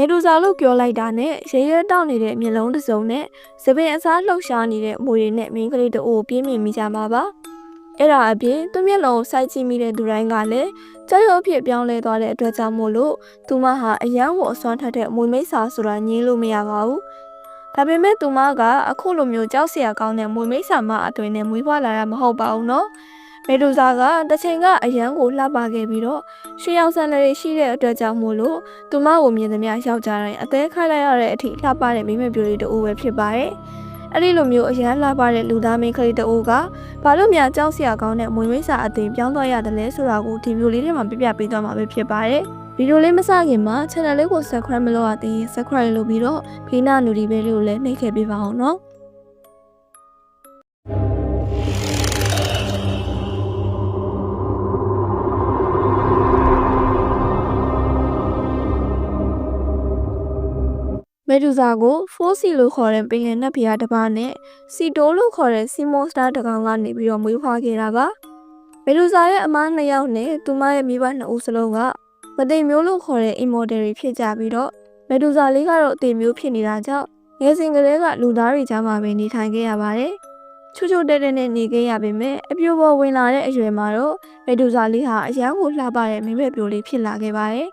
မေဒူဇာလို့ပြောလိုက်တာနဲ့ရေရဲတောက်နေတဲ့မျက်လုံးတစ်စုံနဲ့သပင်အစားလှုပ်ရှားနေတဲ့အမွေတွေနဲ့မင်းကလေးတို့ကိုပြင်းမြင်မိကြမှာပါအဲ့ဒါအပြင်သူ့မျက်လုံးကိုစိုက်ကြည့်မိတဲ့သူတိုင်းကလည်းကြောက်ရွံ့ဖြစ်ပြောင်းလဲသွားတဲ့အတွက်ကြောင့်မို့လို့သူမဟာအယံကိုအစွမ်းထက်တဲ့အမွေမိတ်ဆာဆိုတာညင်းလို့မရပါဘူးဒါပေမဲ့သူမကအခုလိုမျိုးကြောက်စရာကောင်းတဲ့မွေမိတ်ဆာမအသွင်နဲ့မွေးဖွားလာတာမဟုတ်ပါဘူးနော် မေဒူဇာကတစ်ချိန်ကအယံကိုလှပခဲ့ပြီးတော့ရွှေရောင်ဆန်လေးရှိတဲ့အတွက်ကြောင့်မို့လို့သူမကိုမြင်သမျှယောက်ျားတိုင်းအသေးခိုင်းလိုက်ရတဲ့အထိလှပတဲ့မိမပြိုလေးတူပဲဖြစ်ပါတယ်။အဲ့ဒီလိုမျိုးအရန်လှပတဲ့လူသားမင်းကလေးတူကဘာလို့များကြောက်စရာကောင်းတဲ့မွေမိတ်စာအသိပြောင်းသွားရတယ်လဲဆိုတာကိုဒီဗီဒီယိုလေးထဲမှာပြပြပေးသွားမှာပဲဖြစ်ပါတယ်။ဗီဒီယိုလေးမစခင်မှာ channel လေးကို subscribe မလုပ်ရသေးရင် subscribe လုပ်ပြီးတော့ဖေးနာနူဒီပဲလေးကိုလည်းနှိပ်ခဲ့ပေးပါအောင်နော်။ ဒူဇာကိုဖိုးစီလို့ခေါ်တဲ့ပင်လယ်နတ်ဖျားတစ်ပါးနဲ့စီတိုးလို့ခေါ်တဲ့စီမွန်စတာတစ်ကောင်ကနေပြီးတော့မွေးဖွားခဲ့တာပါမေဒူဇာရဲ့အမားနှစ်ယောက်နဲ့သူမရဲ့မိဘနှစ်ဦးစလုံးကမသိမျိုးလို့ခေါ်တဲ့အင်မော်ဒယ်တွေဖြစ်ကြပြီးတော့မေဒူဇာလေးကတော့အသေးမျိုးဖြစ်နေတာကြောင့်ငယ်စဉ်ကလေးကလူသားတွေကြားမှာပဲနေထိုင်ခဲ့ရပါတယ်ချူချူတဲတဲနဲ့နေခဲ့ရပေမဲ့အပြိုပေါ်ဝင်လာတဲ့အရွယ်မှာတော့မေဒူဇာလေးဟာအရန်ကိုလှပတဲ့မိမပြိုလေးဖြစ်လာခဲ့ပါတယ်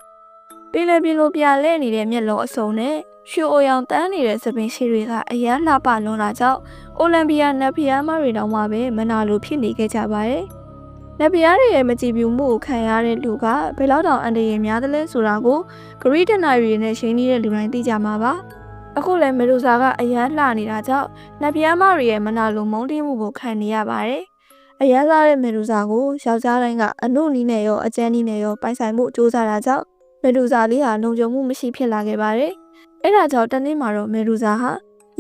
ပင်လယ်ပြင်လိုပြလဲနေတဲ့မျက်လုံးအစုံနဲ့ရွှေအိုရောင်တန်းနေတဲ့သပင်ရှိတွေကအရန်လှပလွန်တာကြောင့်အိုလံပီယာနတ်ဖျားမတွေတောင်မှပဲမနာလိုဖြစ်နေခဲ့ကြပါတယ်။နတ်ဖျားတွေရဲ့မကြည်ပြူမှုကိုခံရတဲ့လူကဘယ်လောက်တောင်အန္တရာယ်များသလဲဆိုတာကိုဂရိတနာရီနဲ့ရှင်းနေတဲ့လူတိုင်းသိကြမှာပါ။အခုလည်းမေဒူဇာကအရန်လှနေတာကြောင့်နတ်ဖျားမတွေရဲ့မနာလိုမုန်းတီးမှုကိုခံနေရပါတယ်။အရန်စားတဲ့မေဒူဇာကိုယောက်ျားတိုင်းကအနုနီးနဲ့ရောအကျန်းနီးနဲ့ရောပိုင်ဆိုင်မှုစူးစမ်းတာကြောင့် မေဒူဇာလေးဟာလုံခြုံမှုမရှိဖြစ်လာခဲ့ပါတယ်။အဲ့ဒါကြောင့်တနေ့မှာတော့မေရူဇာဟာ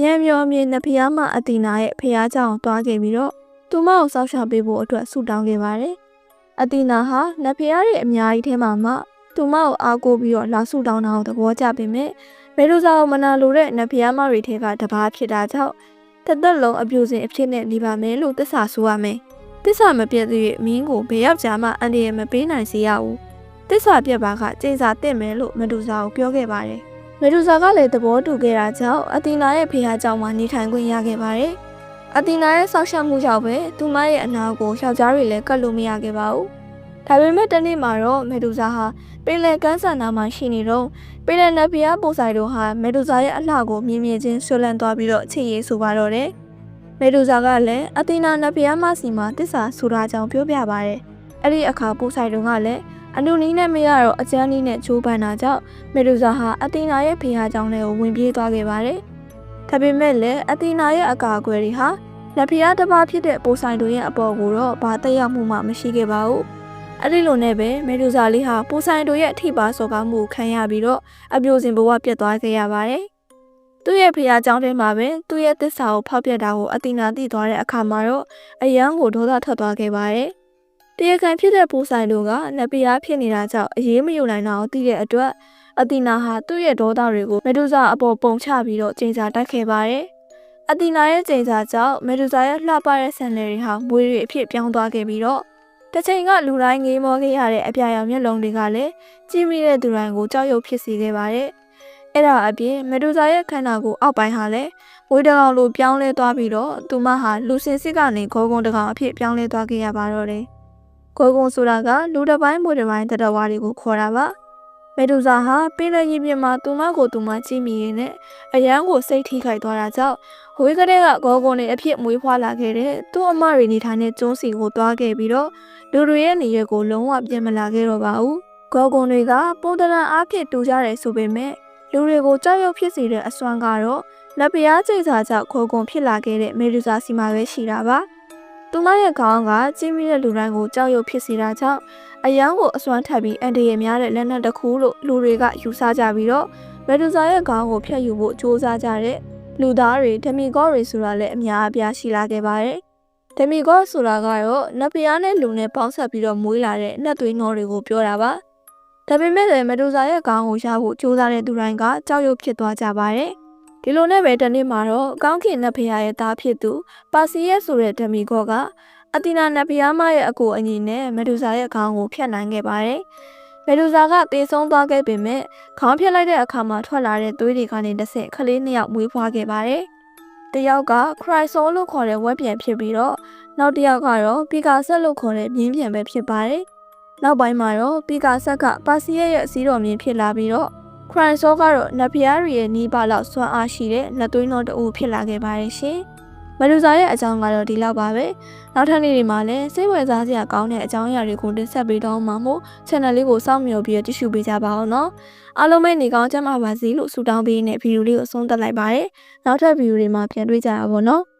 ညံမျောမြေနဖျားမအတီနာရဲ့ဖျားကြောင်သွားခဲ့ပြီးတော့သူမကိုစောက်ရှောက်ပေးဖို့အတွက်ဆုတောင်းခဲ့ပါတယ်။အတီနာဟာနဖျားရဲ့အများကြီးထဲမှာမှသူမကိုအားကိုးပြီးတော့လာဆုတောင်းတာကိုသဘောကျပေမဲ့မေရူဇာကိုမနာလိုတဲ့နဖျားမတွေထဲကတပားဖြစ်တာကြောင့်တစ်သက်လုံးအပြူစင်အဖြစ်နဲ့နေပါမယ်လို့သစ္စာဆိုရမယ်။သစ္စာမပြတ်သေးရဲ့မင်းကိုဘယ်ယောက်ျားမှအန္တရာယ်မပေးနိုင်စေရဘူး။ သစ္စာပြတ်ပါကကျိန်စာတင့်မယ်လို့မဒူဇာကိုပြောခဲ့ပါတယ်။မေဒူဇာကလည်းသဘောတူခဲ့တာကြောင့်အသီနာရဲ့ဖေဟာကြောင့်မှနေထိုင်ခွင့်ရခဲ့ပါတယ်။အသီနာရဲ့ဆောက်ရှောက်မှုကြောင့်ပဲသူမရဲ့အနာကိုယောက်ျားတွေလည်းကတ်လို့မရခဲ့ပါဘူး။ဒါပေမဲ့တနေ့မှာတော့မေဒူဇာဟာပင်လယ်ကမ်းစံနာမှာရှိနေတော့ပင်လယ်နဖျားပုံဆိုင်တို့ဟာမေဒူဇာရဲ့အလှကိုမြင်မြင်ချင်းဆွလန့်သွားပြီးတော့ချစ်ရေးဆိုပါတော့တယ်။မေဒူဇာကလည်းအသီနာနဖျားမစီမှာတစ္ဆာဆိုတာကြောင့်ပြောပြပါတယ်။အဲ့ဒီအခါပုံဆိုင်တို့ကလည်း အနုနီးနဲ့မရတော့အကျန်းနီးနဲ့ချိုးပန်းတာကြောင့်မေဒူဇာဟာအသီနာရဲ့ဖေဟာကြောင့်လည်းဝင်ပြေးသွားခဲ့ပါတယ်။ဒါပေမဲ့လည်းအသီနာရဲ့အကာအကွယ်တွေဟာလက်ဖျားတစ်ပါးဖြစ်တဲ့ပိုဆိုင်တို့ရဲ့အပေါ်ကိုတော့ဘာတက်ရောက်မှုမှမရှိခဲ့ပါဘူး။အဲ့ဒီလိုနဲ့ပဲမေဒူဇာလေးဟာပိုဆိုင်တို့ရဲ့အထိပါစော်ကားမှုခံရပြီးတော့အပြိုစင်ဘဝပြတ်သွားခဲ့ရပါတယ်။သူ့ရဲ့ဖျားကြောင့်ထဲမှာပဲသူ့ရဲ့သစ္စာကိုဖောက်ပြတာကိုအသီနာသိသွားတဲ့အခါမှာတော့အယံကိုဒေါသထွက်သွားခဲ့ပါတယ်။ တရားခံဖြစ်တဲ့ပိုဆိုင်တို့ကလက်ပြားဖြစ်နေတာကြောင့်အေးမယူနိုင်တာကိုသိတဲ့အတွက်အသီနာဟာသူ့ရဲ့ဒေါသတွေကိုမေဒူဇာအပေါ်ပုံချပြီးတော့ကျိန်စာတိုက်ခဲ့ပါတယ်။အသီနာရဲ့ကျိန်စာကြောင့်မေဒူဇာရဲ့လှပတဲ့ဆန်လယ်တွေဟာမွေးတွေအဖြစ်ပြောင်းသွားခဲ့ပြီးတော့တစ်ချိန်ကလူတိုင်းငေးမောခဲ့ရတဲ့အပြာရောင်မျက်လုံးတွေကလည်းကြီးမိတဲ့သူတိုင်းကိုကြောက်ရွံ့ဖြစ်စေခဲ့ပါတယ်။အဲ့ဒါအပြင်မေဒူဇာရဲ့ခန္ဓာကိုယ်အောက်ပိုင်းဟာလည်းမွေးတကောင်လိုပြောင်းလဲသွားပြီးတော့သူမဟာလူစင်စစ်ကနေဂေါဂုံတကောင်အဖြစ်ပြောင်းလဲသွားခဲ့ရပါတော့တယ်။ ဂေါဂုံဆိုတာကလူတစ်ပိုင်းမွေးတစ်ပိုင်းတတဝါတွေကိုခေါ်တာပါ။မေဒူဇာဟာပင်လယ်ရေပြင်မှာသူမကိုသူမကြည့်မိရင်းနဲ့အရန်ကိုစိတ်ထိခိုက်သွားတာကြောင့်ဝေးကလေးကဂေါဂုံနဲ့အဖြစ်မွေးဖွားလာခဲ့တဲ့သူ့အမတွေနေထိုင်တဲ့ကျွန်းစီကိုသွားခဲ့ပြီးတော့လူတွေရဲ့နေရက်ကိုလုံးဝပြင်မလာခဲ့တော့ပါဘူး။ဂေါဂုံတွေကပုံတရံအားဖြင့်တူကြတယ်ဆိုပေမဲ့လူတွေကိုကြောက်ရွံ့ဖြစ်စေတဲ့အစွမ်းကတော့လက်ပြားကျိတ်စာကြောင့်ဂေါဂုံဖြစ်လာခဲ့တဲ့မေဒူဇာစီမှာပဲရှိတာပါ။ သူမရဲ့ခေါင်းကကြီးမိတဲ့လူတိုင်းကိုကြောက်ရွံ့ဖြစ်စေတာကြောင့်အယံကိုအစွမ်းထပ်ပြီးအန်တရယ်များတဲ့လက်နက်တစ်ခုလို့လူတွေကယူဆကြပြီးတော့မက်ဒူဇာရဲ့ခေါင်းကိုဖျက်ယူဖို့ကြိုးစားကြတဲ့လူသားတွေဒမီကော့တွေဆိုတာလည်းအများအပြားရှိလာခဲ့ပါတယ်။ဒမီကော့ဆိုတာကတော့နတ်ဖျားနဲ့လူနဲ့ပေါင်းဆက်ပြီးတော့မွေးလာတဲ့နတ်သွေးနှောတွေကိုပြောတာပါ။ဒါပေမဲ့လည်းမက်ဒူဇာရဲ့ခေါင်းကိုရဖို့ကြိုးစားတဲ့သူတိုင်းကကြောက်ရွံ့ဖြစ်သွားကြပါတယ်။ ဒီလိုနဲ့ပဲတနေ့မှာတော့ကောင်းကင်နတ်ဖျားရဲ့သားဖြစ်သူပါစီယက်ဆိုတဲ့ဒမီကော့ကအတီနာနတ်ဖျားမရဲ့အကိုအညီနဲ့မက်ဒူဇာရဲ့ခေါင်းကိုဖျက်နိုင်ခဲ့ပါတယ်။ဘယ်လူစာကတေဆုံးသွားခဲ့ပေမဲ့ခေါင်းဖြတ်လိုက်တဲ့အခါမှာထွက်လာတဲ့သွေးတွေကနေတစ်ဆင့်ခလေးနှစ်ယောက်မွေးဖွားခဲ့ပါတယ်။တစ်ယောက်ကခရိုင်ဆိုလို့ခေါ်တဲ့ဝက်ပြန်ဖြစ်ပြီးတော့နောက်တစ်ယောက်ကတော့ပီကာဆက်လို့ခေါ်တဲ့မြင်းပြန်ပဲဖြစ်ပါတယ်။နောက်ပိုင်းမှာတော့ပီကာဆက်ကပါစီရဲ့ရဲ့အစည်းတော်မြင်းဖြစ်လာပြီးတော့ ခရိုင်ဆိုကတော့နဖျားရီရဲ့နီးပါလောက်စွမ်းအားရှိတဲ့လက်သွင်းတော်တူဖြစ်လာခဲ့ပါတယ်ရှင်။မလူစာရဲ့အကြောင်းကတော့ဒီလောက်ပါပဲ။နောက်ထပ်နေ့တွေမှာလည်းစိတ်ဝင်စားစရာကောင်းတဲ့အကြောင်းအရာတွေကိုတင်ဆက်ပေးတော့မှာမို့ channel လေးကိုစောင့်မျှော်ပြီးတော့ကြည့်ရှုပေးကြပါအောင်နော်အားလုံးပဲနေကောင်းကြမှာပါစေလို့ဆုတောင်းပေးနေဗီဒီယိုလေးကိုအဆုံးသတ်လိုက်ပါတယ်နောက်ထပ်ဗီဒီယိုတွေမှာပြန်တွေ့ကြရပါဘောနော်